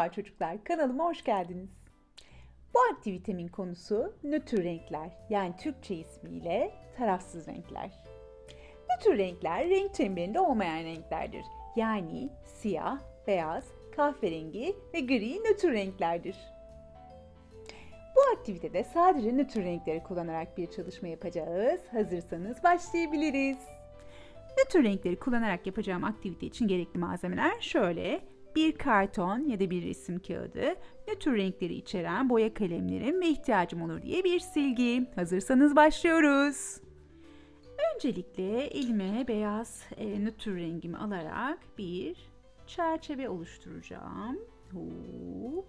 Merhaba çocuklar, kanalıma hoş geldiniz. Bu aktivitemin konusu nötr renkler, yani Türkçe ismiyle tarafsız renkler. Nötr renkler renk çemberinde olmayan renklerdir. Yani siyah, beyaz, kahverengi ve gri nötr renklerdir. Bu aktivitede sadece nötr renkleri kullanarak bir çalışma yapacağız. Hazırsanız başlayabiliriz. Nötr renkleri kullanarak yapacağım aktivite için gerekli malzemeler şöyle. Bir karton ya da bir resim kağıdı, nötr renkleri içeren boya kalemlerim ve ihtiyacım olur diye bir silgi. Hazırsanız başlıyoruz. Öncelikle elime beyaz e, nötr rengimi alarak bir çerçeve oluşturacağım. Hop.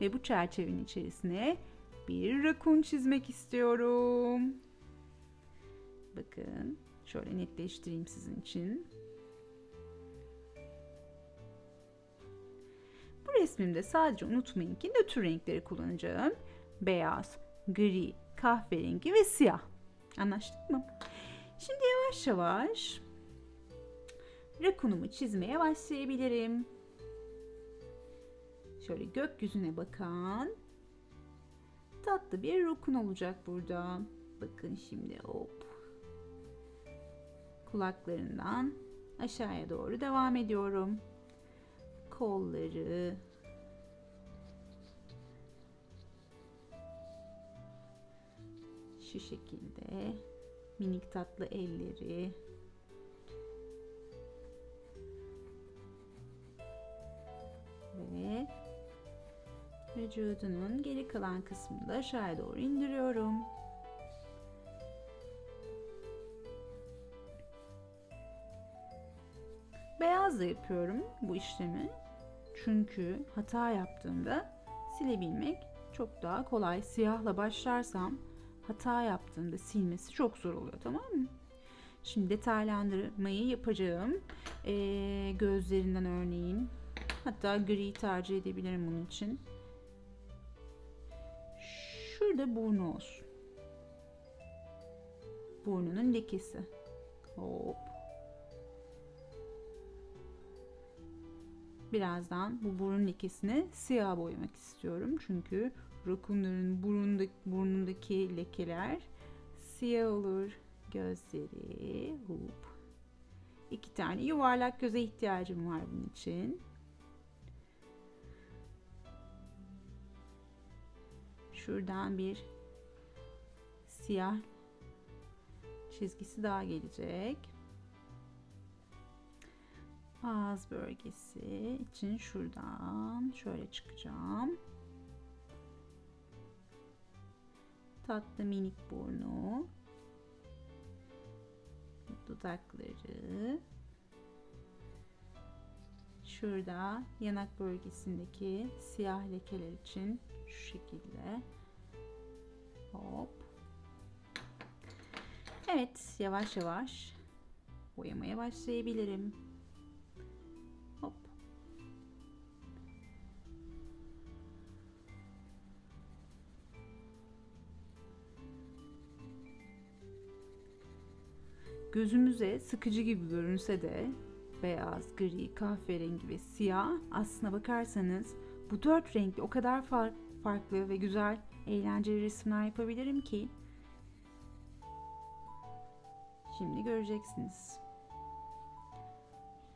Ve bu çerçevenin içerisine bir rakun çizmek istiyorum. Bakın şöyle netleştireyim sizin için. Bu resmimde sadece unutmayın ki nötr renkleri kullanacağım. Beyaz, gri, kahverengi ve siyah. Anlaştık mı? Şimdi yavaş yavaş rakunumu çizmeye başlayabilirim. Şöyle gökyüzüne bakan tatlı bir rakun olacak burada. Bakın şimdi hop. Kulaklarından aşağıya doğru devam ediyorum. Kolları, şu şekilde minik tatlı elleri ve vücudunun geri kalan kısmını da aşağıya doğru indiriyorum. Beyazla yapıyorum bu işlemi. Çünkü hata yaptığımda silebilmek çok daha kolay. Siyahla başlarsam hata yaptığımda silmesi çok zor oluyor tamam mı? Şimdi detaylandırmayı yapacağım. Ee, gözlerinden örneğin. Hatta gri tercih edebilirim bunun için. Şurada burnu olsun. Burnunun lekesi. Hop. Birazdan bu burun lekesini siyah boyamak istiyorum. Çünkü rakunların burnundaki, burnundaki lekeler siyah olur. Gözleri hop. İki tane yuvarlak göze ihtiyacım var bunun için. Şuradan bir siyah çizgisi daha gelecek. Ağız bölgesi için şuradan şöyle çıkacağım. Tatlı minik burnu. Dudakları. Şurada yanak bölgesindeki siyah lekeler için şu şekilde. Hop. Evet, yavaş yavaş boyamaya başlayabilirim. Gözümüze sıkıcı gibi görünse de beyaz, gri, kahverengi ve siyah aslına bakarsanız bu dört renkli o kadar far farklı ve güzel eğlenceli resimler yapabilirim ki şimdi göreceksiniz.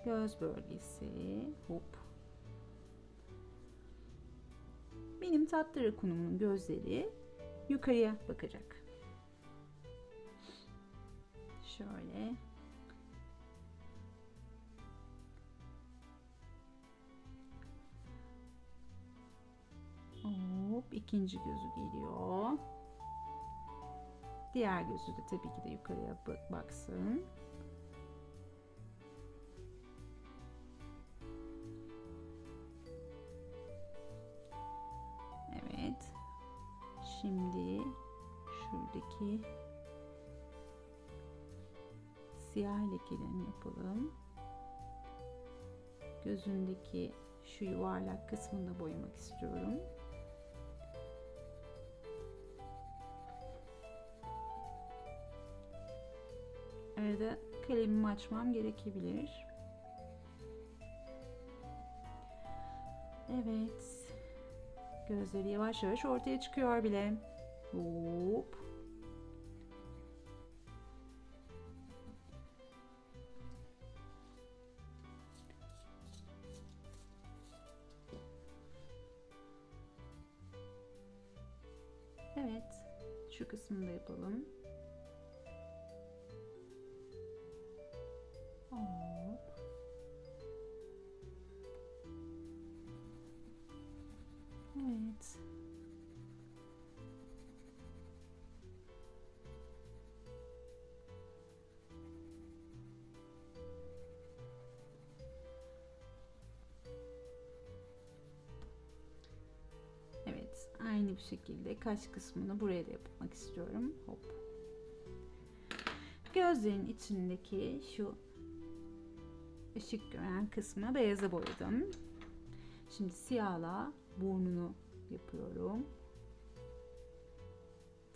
Göz bölgesi hop. Benim tatlı rakunumun gözleri yukarıya bakacak. Şöyle Hop ikinci gözü geliyor. Diğer gözü de tabii ki de yukarıya baksın. Lekelerini yapalım. Gözündeki şu yuvarlak kısmını da boyamak istiyorum. Arada kalemimi açmam gerekebilir. Evet. Gözleri yavaş yavaş ortaya çıkıyor bile. Hop. Evet. Şu kısmını da yapalım. Aynı bir şekilde kaş kısmını buraya da yapmak istiyorum. Hop. Gözlerin içindeki şu ışık gören kısmı beyaza boyadım. Şimdi siyahla burnunu yapıyorum.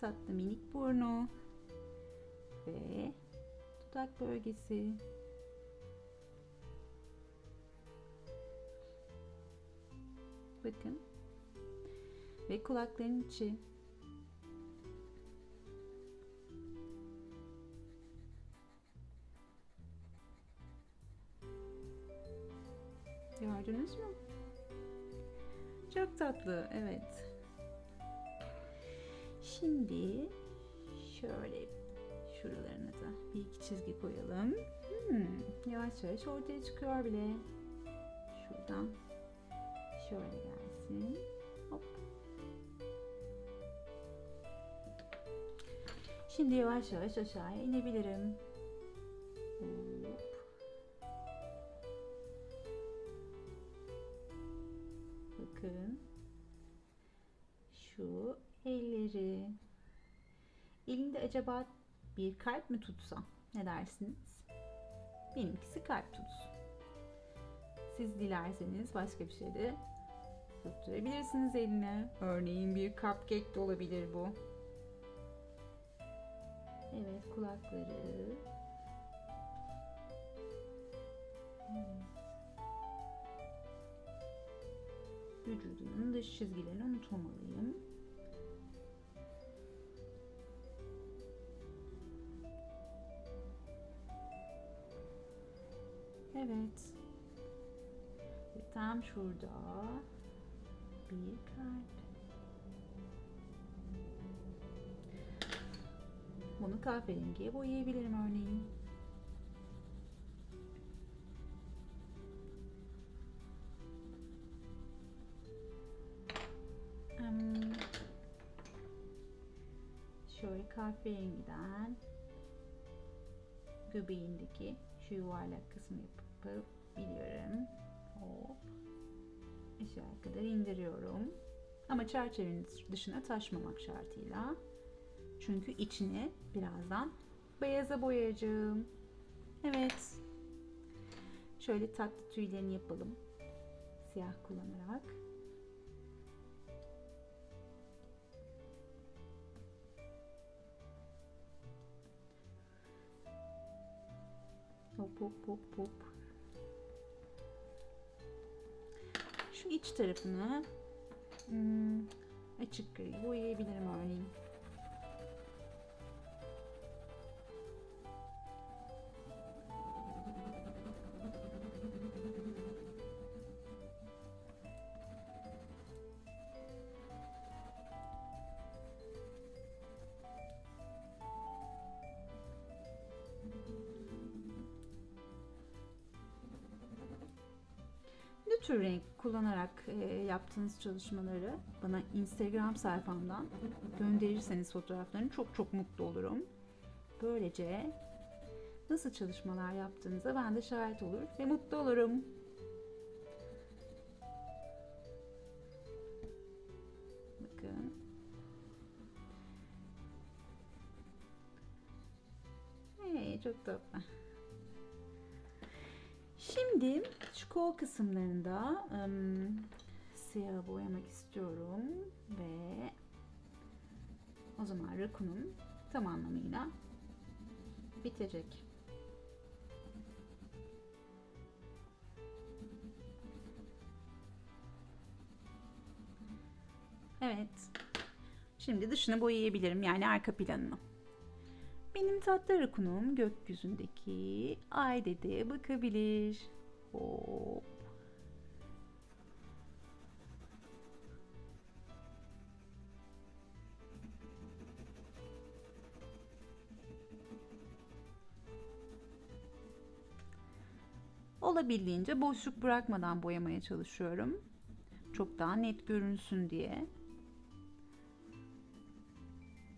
Tatlı minik burnu ve dudak bölgesi. Bakın. Ve kulakların içi. Gördünüz mü? Çok tatlı, evet. Şimdi şöyle şuralarına da bir iki çizgi koyalım. Hmm, yavaş yavaş ortaya çıkıyor bile. Şuradan şöyle gelsin. Şimdi yavaş yavaş aşağıya inebilirim. Bakın. Şu elleri. Elinde acaba bir kalp mi tutsam? Ne dersiniz? Benimkisi kalp tutsun. Siz dilerseniz başka bir şey de tutturabilirsiniz eline. Örneğin bir cupcake de olabilir bu. Evet kulakları. Evet. Vücudunun dış çizgilerini unutmamalıyım. Evet. Ve tam şurada bir kalp. Bunu kahverengiye boyayabilirim örneğin. Şöyle kahverengiden göbeğindeki şu yuvarlak kısmı yapabiliyorum. Hop. Aşağı kadar indiriyorum. Ama çerçevenin dışına taşmamak şartıyla. Çünkü içini birazdan beyaza boyayacağım. Evet. Şöyle tatlı tüylerini yapalım. Siyah kullanarak. Hop hop hop hop. Şu iç tarafını hmm, açık gri boyayabilirim örneğin. Tür renk kullanarak e, yaptığınız çalışmaları bana Instagram sayfamdan gönderirseniz fotoğraflarını çok çok mutlu olurum. Böylece nasıl çalışmalar yaptığınıza ben de şahit olur ve mutlu olurum. Bakın. Hey, çok tatlı. Şimdi şu kol kısımlarında ım, siyah boyamak istiyorum ve o zaman rakunum tam anlamıyla bitecek. Evet. Şimdi dışını boyayabilirim yani arka planını. Benim tatlı rakunum gökyüzündeki ay dedeye bakabilir. Hop. Olabildiğince boşluk bırakmadan boyamaya çalışıyorum. Çok daha net görünsün diye.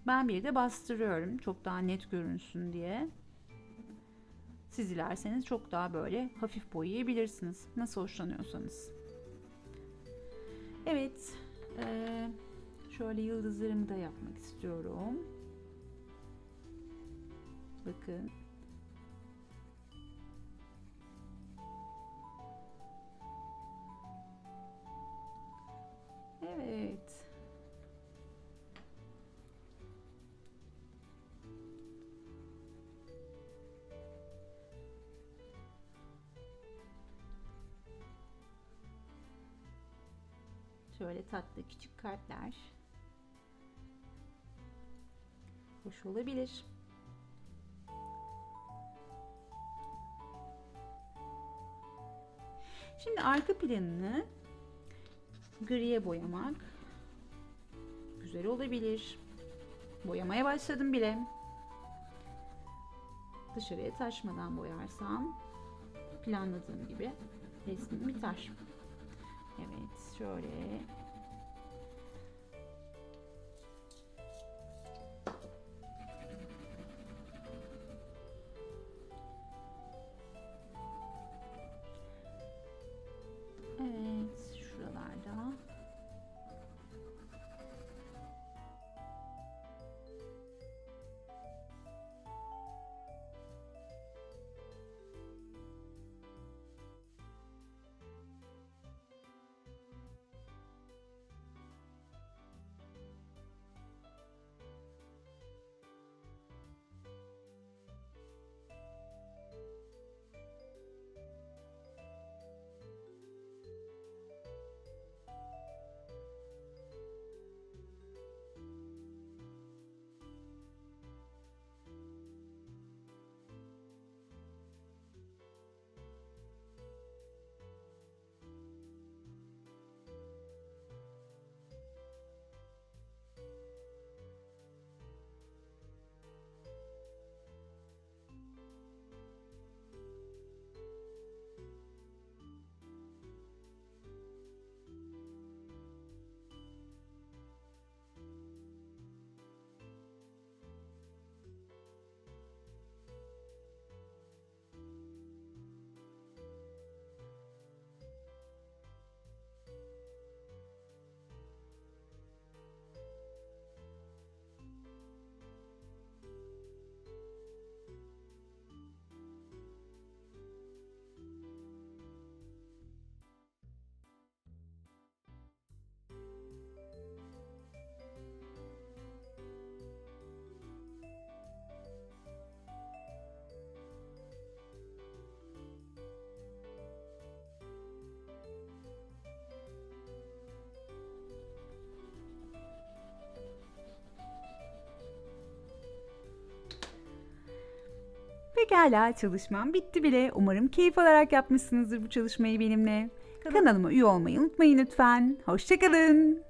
Ben bir de bastırıyorum çok daha net görünsün diye. Siz dilerseniz çok daha böyle hafif boyayabilirsiniz. Nasıl hoşlanıyorsanız. Evet. eee, şöyle yıldızlarımı da yapmak istiyorum. Bakın. Evet. Şöyle tatlı küçük kalpler. Hoş olabilir. Şimdi arka planını griye boyamak güzel olabilir. Boyamaya başladım bile. Dışarıya taşmadan boyarsam planladığım gibi resmim biter. Evet şöyle Pekala çalışmam bitti bile. Umarım keyif alarak yapmışsınızdır bu çalışmayı benimle. Kanalıma üye olmayı unutmayın lütfen. Hoşçakalın.